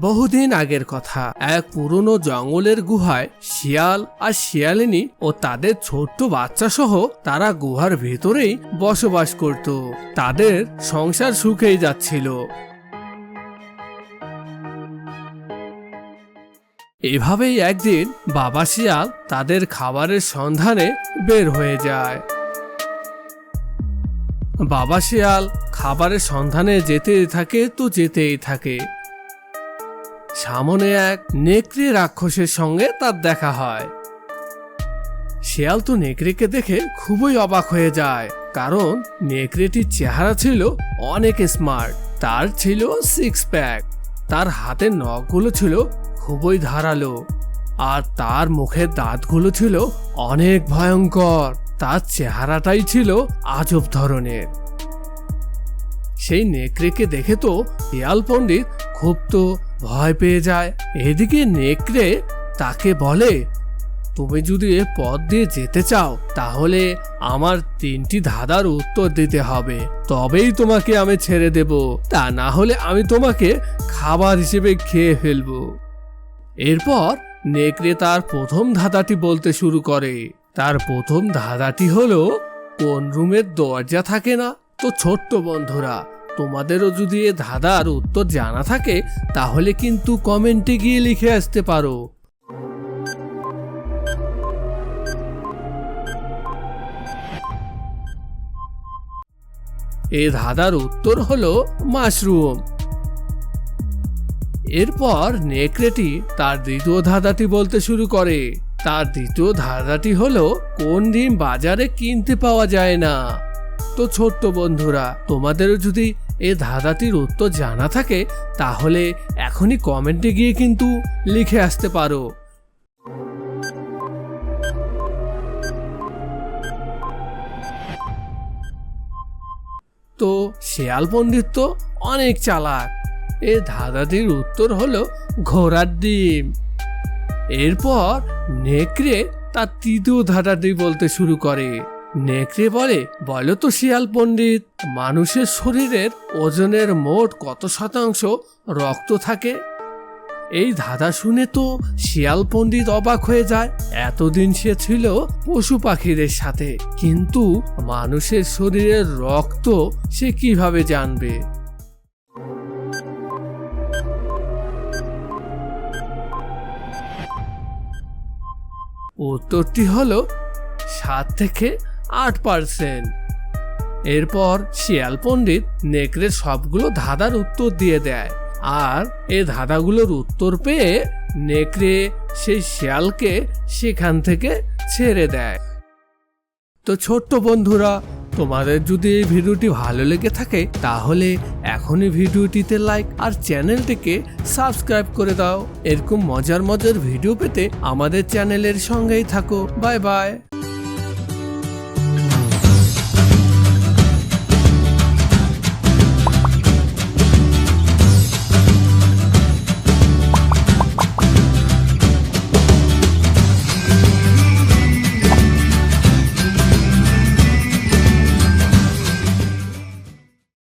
বহুদিন আগের কথা। এক পুরনো জঙ্গলের গুহায় শিয়াল আর শিয়ালিনী ও তাদের ছোট্ট বাচ্চা সহ তারা গুহার ভেতরেই বসবাস করত। তাদের সংসার সুখেই যাচ্ছিল। এভাবেই একদিন বাবা শিয়াল তাদের খাবারের সন্ধানে বের হয়ে যায়। বাবা শিয়াল খাবারের সন্ধানে যেতেই থাকে তো যেতেই থাকে। সামনে এক নেকড়ে রাক্ষসের সঙ্গে তার দেখা হয়। শিয়াল তো নেকড়েকে দেখে খুবই অবাক হয়ে যায়, কারণ নেকড়েটির চেহারা ছিল অনেক স্মার্ট, তার ছিল সিক্স প্যাক তার হাতের নখগুলো ছিল খুবই ধারালো, আর তার মুখের দাঁতগুলো ছিল অনেক ভয়ঙ্কর, তার চেহারাটাই ছিল আজব ধরনের। সেই নেকড়েকে দেখে তো শিয়াল পণ্ডিত খুব তো ভয় পেয়ে যায়। এদিকে নেকড়ে তাকে বলে, তুমি যদি এ পথ দিয়ে যেতে চাও, তাহলে আমার তিনটি ধাঁধার উত্তর দিতে হবে। তবেই তোমাকে আমি ছেড়ে দেব। তা না হলে আমি তোমাকে খাবার হিসেবে খেয়ে ফেলব। এরপর নেকড়ে তার প্রথম ধাঁধাটি বলতে শুরু করে। তার প্রথম ধাঁধাটি হলো, কোন রুমের দরজা থাকে না? তো ছোট্ট বন্ধুরা তোমাদেরও যদি এ ধাঁধার উত্তর জানা থাকে, তাহলে কিন্তু কমেন্টে গিয়ে লিখে আসতে পারো। এ ধাঁধার উত্তর হলো মাশরুম। এরপর নেকড়েটি তার দ্বিতীয় ধাঁধাটি বলতে শুরু করে। তার দ্বিতীয় ধাঁধাটি হলো, কোন ডিম বাজারে কিনতে পাওয়া যায় না। তো ছোট্ট বন্ধুরা, তোমাদেরও যদি এ ধাঁধাটির উত্তর জানা থাকে, তাহলে এখনই কমেন্টে গিয়ে কিন্তু লিখে আসতে পারো। তো শেয়াল পণ্ডিত তো অনেক চালাক। এ ধাঁধাটির উত্তর হলো ঘোড়ার ডিম। এরপর নেকড়ে তার তৃতীয় ধাঁধাটি বলতে শুরু করে। নেকড়ে বলে, বলো তো শিয়াল পণ্ডিত, মানুষের শরীরের ওজনের মোট কত শতাংশ রক্ত থাকে? এই ধাঁধা শুনে তো শিয়াল পণ্ডিত অবাক হয়ে যায়। এতদিন সে ছিল পশু পাখিদের সাথে, কিন্তু মানুষের শরীরের রক্ত সে কীভাবে জানবে? উত্তরটি হলো সাত থেকে আট পার্সেন্ট এরপর শিয়াল পণ্ডিত নেকড়ের সবগুলো ধাঁধার উত্তর দিয়ে দেয়। আর এ ধাঁধাগুলোর উত্তর পেয়ে নেকড়ে সেই শিয়ালকে সেখান থেকে ছেড়ে দেয়। তো ছোট্ট বন্ধুরা, তোমাদের যদি এই ভিডিওটি ভালো লেগে থাকে, তাহলে এখনই ভিডিওটিতে লাইক আর চ্যানেলটিকে সাবস্ক্রাইব করে দাও। এরকম মজার মজার ভিডিও পেতে আমাদের চ্যানেলের সঙ্গেই থাকো। Bye bye